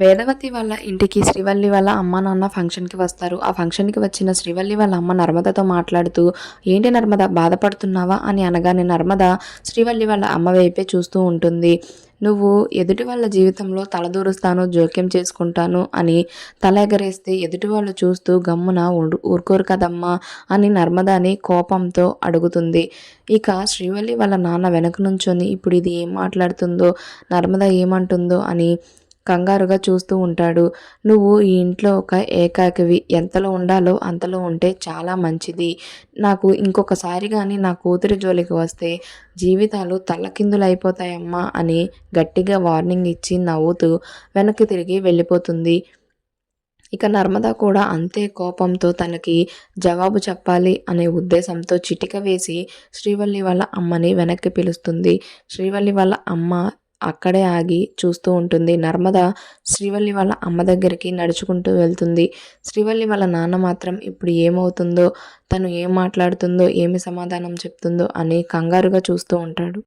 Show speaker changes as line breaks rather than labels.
వేదవతి వాళ్ళ ఇంటికి శ్రీవల్లి వాళ్ళ అమ్మ నాన్న ఫంక్షన్కి వస్తారు. ఆ ఫంక్షన్కి వచ్చిన శ్రీవల్లి వాళ్ళ అమ్మ నర్మదతో మాట్లాడుతూ ఏంటి నర్మద బాధపడుతున్నావా? అని అనగానే నర్మద శ్రీవల్లి వాళ్ళ అమ్మ వైపే చూస్తూ ఉంటుంది. నువ్వు ఎదుటి వాళ్ళ జీవితంలో తలదూరుస్తాను జోక్యం చేసుకుంటాను అని తల ఎగరేస్తే ఎదుటి వాళ్ళు చూస్తూ గమ్మున ఊరు- ఊరుకోరు కదమ్మా అని నర్మదాని కోపంతో అడుగుతుంది. ఇక శ్రీవల్లి వాళ్ళ నాన్న వెనక నుంచొని ఇప్పుడు ఇది ఏం మాట్లాడుతుందో నర్మద ఏమంటుందో అని కంగారుగా చూస్తూ ఉంటాడు. నువ్వు ఈ ఇంట్లో ఒక ఏకాకివి. ఎంతలో ఉండాలో అంతలో ఉంటే చాలా మంచిది. నాకు ఇంకొకసారి కానీ నా కూతురి జోలికి వస్తే జీవితాలు తల్లకిందులైపోతాయమ్మా అని గట్టిగా వార్నింగ్ ఇచ్చి నవ్వుతూ వెనక్కి తిరిగి వెళ్ళిపోతుంది. ఇక నర్మద కూడా అంతే కోపంతో తనకి జవాబు చెప్పాలి అనే ఉద్దేశంతో చిటిక వేసి శ్రీవల్లి వాళ్ళ అమ్మని వెనక్కి పిలుస్తుంది. శ్రీవల్లి వాళ్ళ అమ్మ అక్కడే ఆగి చూస్తూ ఉంటుంది. నర్మద శ్రీవల్లి వాళ్ళ అమ్మ దగ్గరికి నడుచుకుంటూ వెళ్తుంది. శ్రీవల్లి వాళ్ళ నాన్న మాత్రం ఇప్పుడు ఏమవుతుందో తను ఏం మాట్లాడుతుందో ఏమి సమాధానం చెప్తుందో అని కంగారుగా చూస్తూ ఉంటాడు.